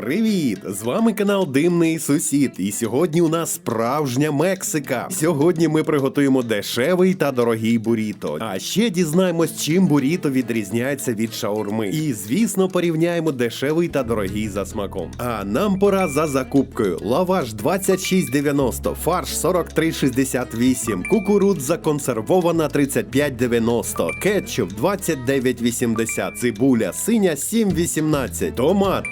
Привіт! З вами канал Димний Сусід. І сьогодні у нас справжня Мексика. Сьогодні ми приготуємо дешевий та дорогий буріто. А ще дізнаємось, чим буріто відрізняється від шаурми. І звісно, порівняємо дешевий та дорогий за смаком. А нам пора за закупкою. Лаваш 26,90, фарш 43,68, кукурудза консервована 35,90, кетчуп 29,80, цибуля синя 7,18, томат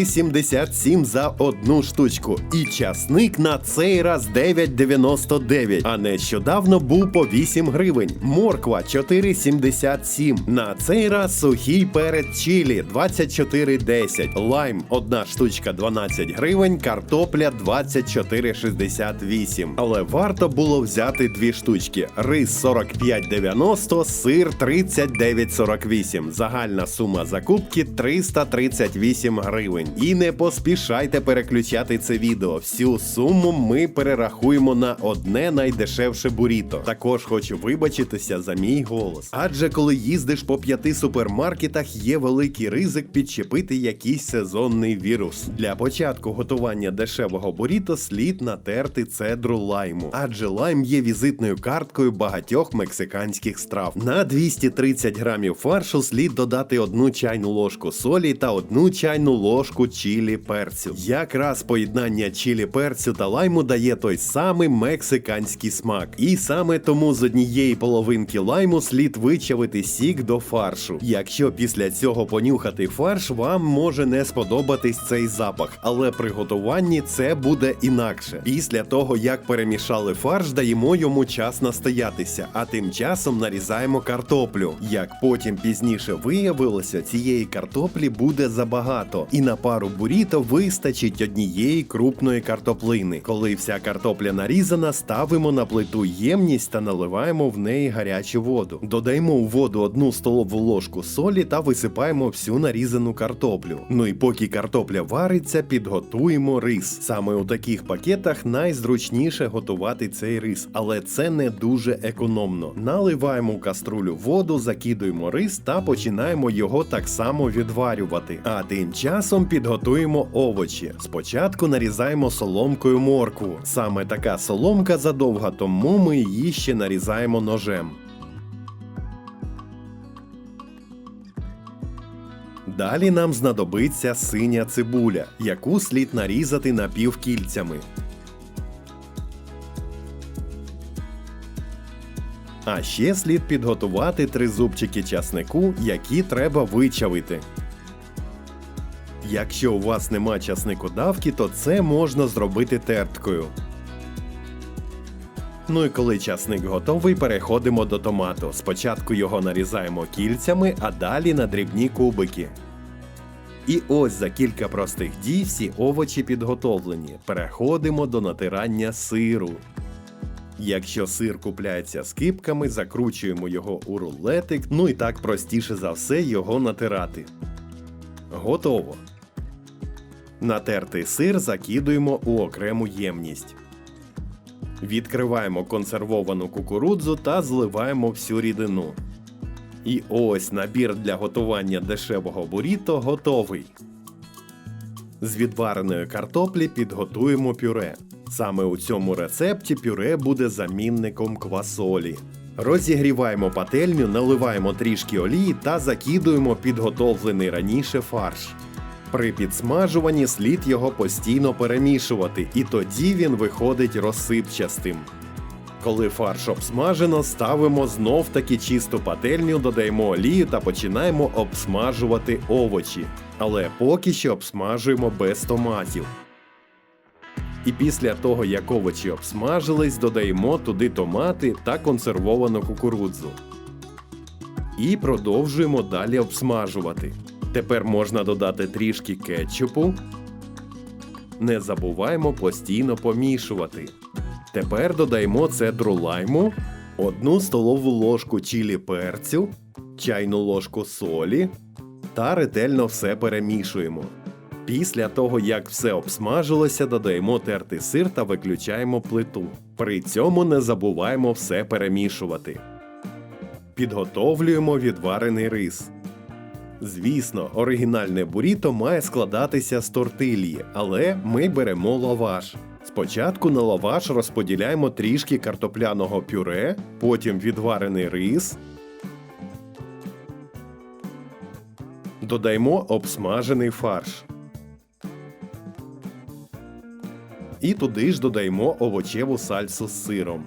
33,77 за одну штучку. І часник на цей раз 9,99, а нещодавно був по 8 гривень. Морква 4,77. На цей раз сухий перець чилі 24,10. Лайм одна штучка 12 гривень, картопля 24,68. Але варто було взяти дві штучки. Рис 45,90, сир 39,48. Загальна сума закупки 338 гривень. І не поспішайте переключати це відео. Всю суму ми перерахуємо на одне найдешевше буріто. Також хочу вибачитися за мій голос. Адже коли їздиш по п'яти супермаркетах, є великий ризик підчепити якийсь сезонний вірус. Для початку готування дешевого буріто слід натерти цедру лайму, адже лайм є візитною карткою багатьох мексиканських страв. На 230 грамів фаршу слід додати одну чайну ложку солі та одну чайну ложку чилі перцю. Якраз поєднання чилі перцю та лайму дає той самий мексиканський смак. І саме тому з однієї половинки лайму слід вичавити сік до фаршу. Якщо після цього понюхати фарш, вам може не сподобатись цей запах, але при готуванні це буде інакше. Після того, як перемішали фарш, даємо йому час настоятися, а тим часом нарізаємо картоплю. Як потім пізніше виявилося, цієї картоплі буде забагато, і на пару буріто вистачить однієї крупної картоплини. Коли вся картопля нарізана, ставимо на плиту ємність та наливаємо в неї гарячу воду. Додаємо у воду одну столову ложку солі та висипаємо всю нарізану картоплю. Ну і поки картопля вариться, підготуємо рис. Саме у таких пакетах найзручніше готувати цей рис, але це не дуже економно. Наливаємо каструлю воду, закидуємо рис та починаємо його так само відварювати. А тим часом підготуємо овочі. Спочатку нарізаємо соломкою моркву. Саме така соломка задовга, тому ми її ще нарізаємо ножем. Далі нам знадобиться синя цибуля, яку слід нарізати напівкільцями. А ще слід підготувати три зубчики часнику, які треба вичавити. Якщо у вас нема часникодавки, то це можна зробити терткою. Ну і коли часник готовий, переходимо до томату. Спочатку його нарізаємо кільцями, а далі на дрібні кубики. І ось за кілька простих дій всі овочі підготовлені. Переходимо до натирання сиру. Якщо сир купляється з кипками, закручуємо його у рулетик, ну і так простіше за все його натирати. Готово. Натертий сир закидуємо у окрему ємність. Відкриваємо консервовану кукурудзу та зливаємо всю рідину. І ось набір для готування дешевого буріто готовий. З відвареної картоплі підготуємо пюре. Саме у цьому рецепті пюре буде замінником квасолі. Розігріваємо пательню, наливаємо трішки олії та закидуємо підготовлений раніше фарш. При підсмажуванні слід його постійно перемішувати, і тоді він виходить розсипчастим. Коли фарш обсмажено, ставимо знов таки чисту пательню, додаємо олію та починаємо обсмажувати овочі. Але поки що обсмажуємо без томатів. І після того, як овочі обсмажились, додаємо туди томати та консервовану кукурудзу. І продовжуємо далі обсмажувати. Тепер можна додати трішки кетчупу. Не забуваємо постійно помішувати. Тепер додаємо цедру лайму, одну столову ложку чилі перцю, чайну ложку солі та ретельно все перемішуємо. Після того, як все обсмажилося, додаємо тертий сир та виключаємо плиту. При цьому не забуваємо все перемішувати. Підготовлюємо відварений рис. Звісно, оригінальне буріто має складатися з тортильї, але ми беремо лаваш. Спочатку на лаваш розподіляємо трішки картопляного пюре, потім відварений рис. Додаємо обсмажений фарш. І туди ж додаємо овочеву сальсу з сиром.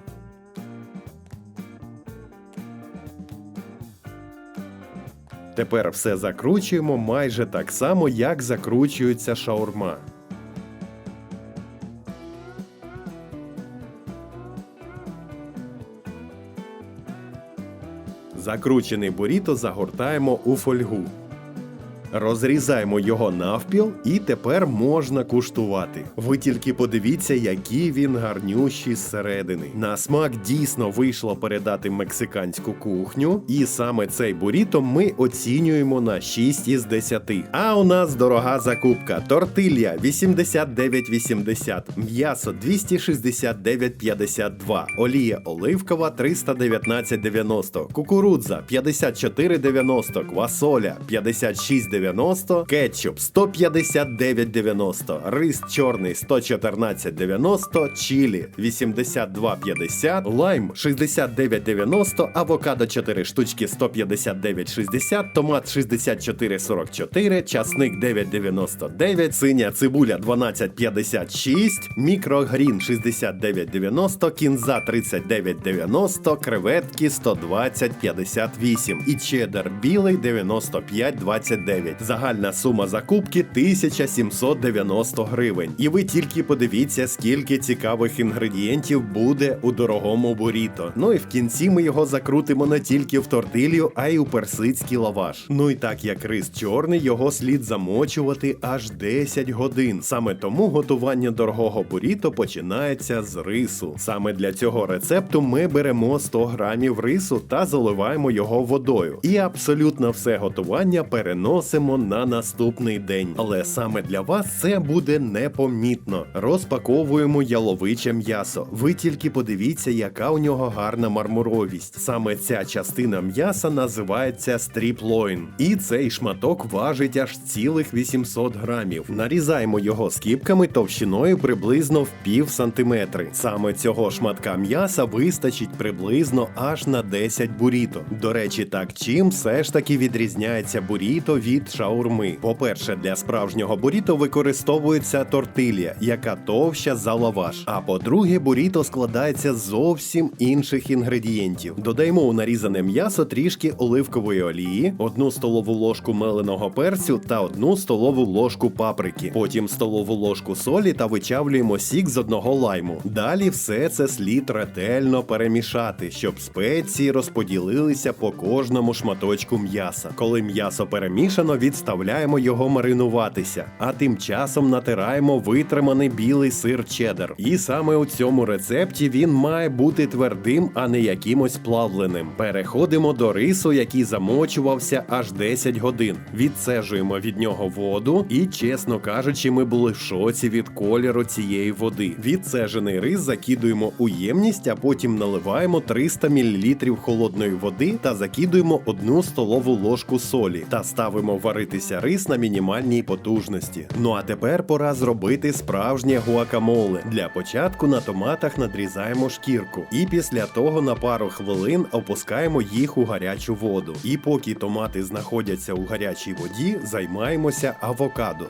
Тепер все закручуємо майже так само, як закручується шаурма. Закручений буріто загортаємо у фольгу. Розрізаємо його навпіл, і тепер можна куштувати. Ви тільки подивіться, який він гарнющий зсередини. На смак дійсно вийшло передати мексиканську кухню, і саме цей буріто ми оцінюємо на 6 із 10. А у нас дорога закупка: тортилья 89,80, м'ясо 269,52, олія оливкова 319,90, кукурудза 54,90, квасоля 56,90, кетчуп 159,90, рис чорний 114,90, чилі 82,50, лайм 69,90, авокадо 4 штучки 159,60, томат 64,44, часник 9,99, синя цибуля 12,56, мікрогрін 69,90, кінза 39,90, креветки 120,58 і чеддер білий 95,29. Загальна сума закупки 1790 гривень. І ви тільки подивіться, скільки цікавих інгредієнтів буде у дорогому буріто. Ну і в кінці ми його закрутимо не тільки в тортилью, а й у персидський лаваш. Ну і так як рис чорний, його слід замочувати аж 10 годин. Саме тому готування дорогого буріто починається з рису. Саме для цього рецепту ми беремо 100 грамів рису та заливаємо його водою. І абсолютно все готування переносимо на наступний день. Але саме для вас це буде непомітно. Розпаковуємо яловиче м'ясо. Ви тільки подивіться, яка у нього гарна мармуровість. Саме ця частина м'яса називається стріплойн. І цей шматок важить аж цілих 800 грамів. Нарізаємо його скіпками товщиною приблизно в пів сантиметри. Саме цього шматка м'яса вистачить приблизно аж на 10 буріто. До речі, так чим все ж таки відрізняється буріто від шаурми. По-перше, для справжнього буріто використовується тортилья, яка товща за лаваш. А по-друге, буріто складається з зовсім інших інгредієнтів. Додаємо у нарізане м'ясо трішки оливкової олії, одну столову ложку меленого перцю та одну столову ложку паприки. Потім столову ложку солі та вичавлюємо сік з одного лайму. Далі все це слід ретельно перемішати, щоб спеції розподілилися по кожному шматочку м'яса. Коли м'ясо перемішано, відставляємо його маринуватися, а тим часом натираємо витриманий білий сир чеддер. І саме у цьому рецепті він має бути твердим, а не якимось плавленим. Переходимо до рису, який замочувався аж 10 годин. Відцежуємо від нього воду, і, чесно кажучи, ми були в шоці від кольору цієї води. Відцежений рис закидуємо у ємність, а потім наливаємо 300 мл холодної води та закидуємо одну столову ложку солі та ставимо варитися рис на мінімальній потужності. Ну а тепер пора зробити справжнє гуакамоле. Для початку на томатах надрізаємо шкірку, і після того на пару хвилин опускаємо їх у гарячу воду. І поки томати знаходяться у гарячій воді, займаємося авокадо.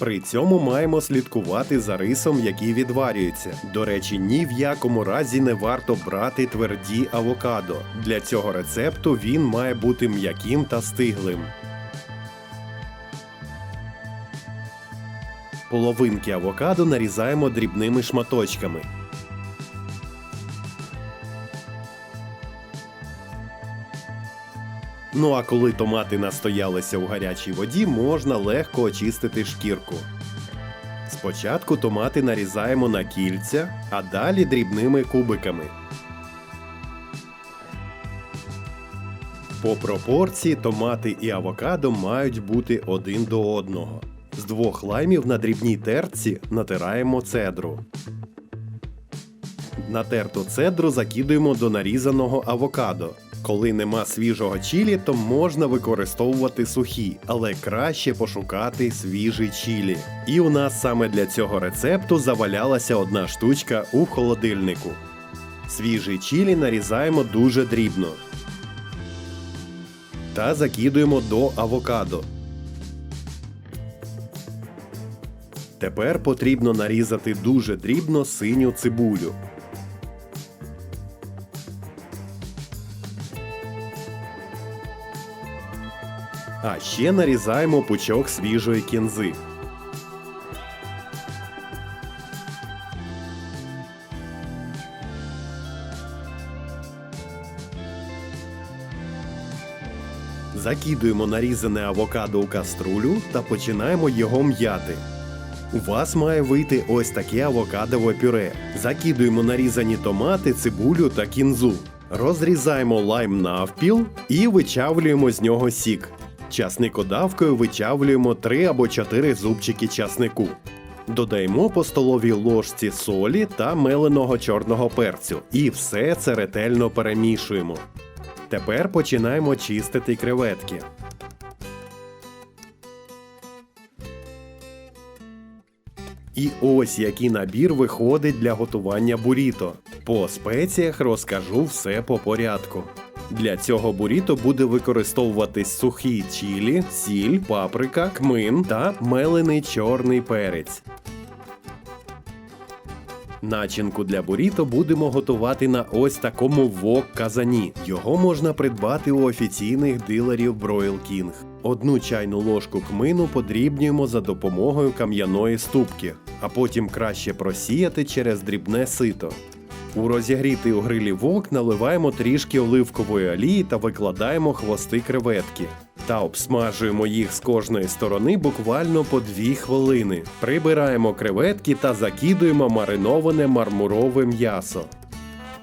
При цьому маємо слідкувати за рисом, який відварюється. До речі, ні в якому разі не варто брати тверді авокадо. Для цього рецепту він має бути м'яким та стиглим. Половинки авокадо нарізаємо дрібними шматочками. Ну а коли томати настоялися у гарячій воді, можна легко очистити шкірку. Спочатку томати нарізаємо на кільця, а далі дрібними кубиками. По пропорції томати і авокадо мають бути один до одного. З двох лаймів на дрібній терці натираємо цедру. Натерту цедру закидуємо до нарізаного авокадо. Коли нема свіжого чілі, то можна використовувати сухі, але краще пошукати свіжий чілі. І у нас саме для цього рецепту завалялася одна штучка у холодильнику. Свіжий чілі нарізаємо дуже дрібно та закидуємо до авокадо. Тепер потрібно нарізати дуже дрібно синю цибулю. А ще нарізаємо пучок свіжої кінзи. Закидуємо нарізане авокадо у каструлю та починаємо його м'яти. У вас має вийти ось таке авокадове пюре. Закидуємо нарізані томати, цибулю та кінзу. Розрізаємо лайм навпіл і вичавлюємо з нього сік. Часникодавкою вичавлюємо 3 або 4 зубчики часнику. Додаємо по столовій ложці солі та меленого чорного перцю. І все це ретельно перемішуємо. Тепер починаємо чистити креветки. І ось який набір виходить для готування буріто. По спеціях розкажу все по порядку. Для цього буріто буде використовуватись сухі чілі, сіль, паприка, кмин та мелений чорний перець. Начинку для буріто будемо готувати на ось такому вок казані. Його можна придбати у офіційних дилерів Broil King. Одну чайну ложку кмину подрібнюємо за допомогою кам'яної ступки, а потім краще просіяти через дрібне сито. У розігрітий у грилі вок наливаємо трішки оливкової олії та викладаємо хвости креветки. Та обсмажуємо їх з кожної сторони буквально по 2 хвилини. Прибираємо креветки та закидуємо мариноване мармурове м'ясо.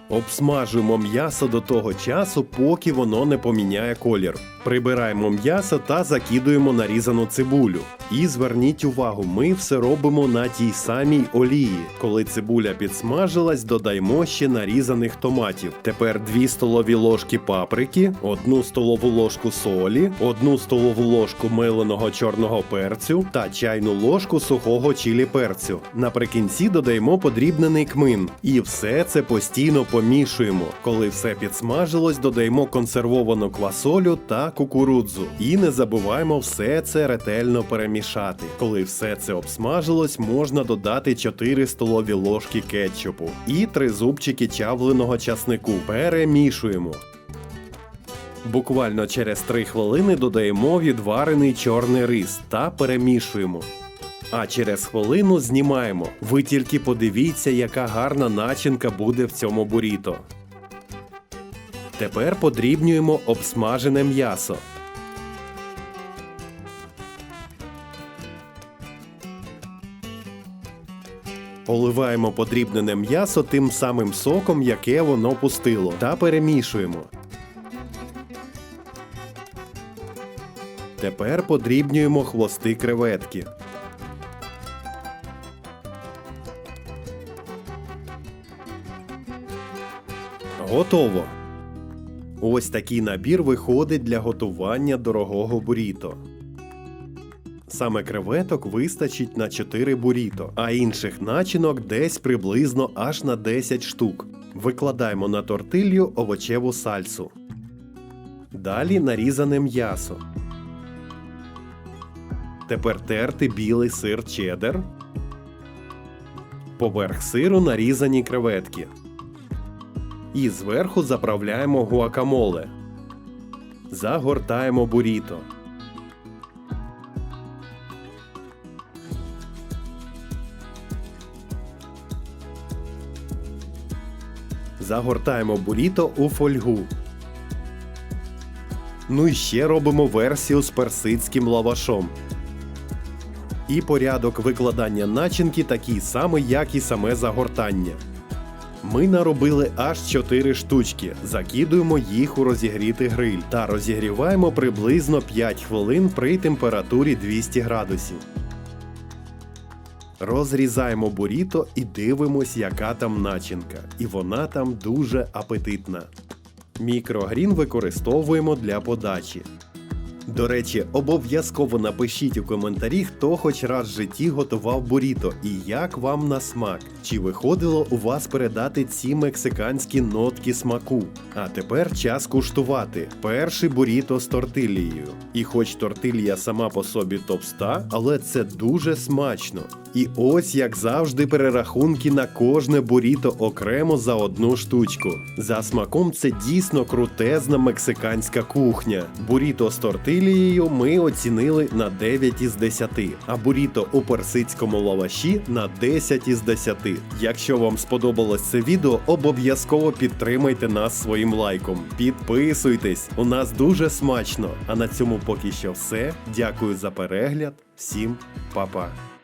Обсмажуємо м'ясо до того часу, поки воно не поміняє колір. Прибираємо м'ясо та закидуємо нарізану цибулю. І зверніть увагу, ми все робимо на тій самій олії. Коли цибуля підсмажилась, додаємо ще нарізаних томатів. Тепер 2 столові ложки паприки, 1 столову ложку солі, 1 столову ложку меленого чорного перцю та чайну ложку сухого чилі перцю. Наприкінці додаємо подрібнений кмин. І все це постійно помішуємо. Коли все підсмажилось, додаємо консервовану квасолю та кукурудзу. І не забуваємо все це ретельно перемішати. Коли все це обсмажилось, можна додати 4 столові ложки кетчупу і 3 зубчики чавленого часнику. Перемішуємо. Буквально через 3 хвилини додаємо відварений чорний рис та перемішуємо. А через хвилину знімаємо. Ви тільки подивіться, яка гарна начинка буде в цьому буріто. Тепер подрібнюємо обсмажене м'ясо. Поливаємо подрібнене м'ясо тим самим соком, яке воно пустило, та перемішуємо. Тепер подрібнюємо хвости креветки. Готово. Ось такий набір виходить для готування дорогого буріто. Саме креветок вистачить на 4 буріто, а інших начинок десь приблизно аж на 10 штук. Викладаємо на тортилью овочеву сальсу. Далі нарізане м'ясо. Тепер терти білий сир чеддер. Поверх сиру нарізані креветки. І зверху заправляємо гуакамоле. Загортаємо буріто. Загортаємо буріто у фольгу. Ну і ще робимо версію з персидським лавашом. І порядок викладання начинки такий самий, як і саме загортання. Ми наробили аж 4 штучки. Закидуємо їх у розігрітий гриль та розігріваємо приблизно 5 хвилин при температурі 200 градусів. Розрізаємо буріто і дивимось, яка там начинка. І вона там дуже апетитна. Мікрогрін використовуємо для подачі. До речі, обов'язково напишіть у коментарі, хто хоч раз в житті готував буріто і як вам на смак. Чи виходило у вас передати ці мексиканські нотки смаку? А тепер час куштувати. Перший буріто з тортильєю. І хоч тортилья сама по собі товста, але це дуже смачно. І ось як завжди перерахунки на кожне буріто окремо за одну штучку. За смаком це дійсно крутезна мексиканська кухня. Буріто з тортильєю ми оцінили на 9 із 10, а буріто у персидському лаваші на 10 із 10. Якщо вам сподобалось це відео, обов'язково підтримайте нас своїм лайком. Підписуйтесь, у нас дуже смачно. А на цьому поки що все. Дякую за перегляд. Всім па-па.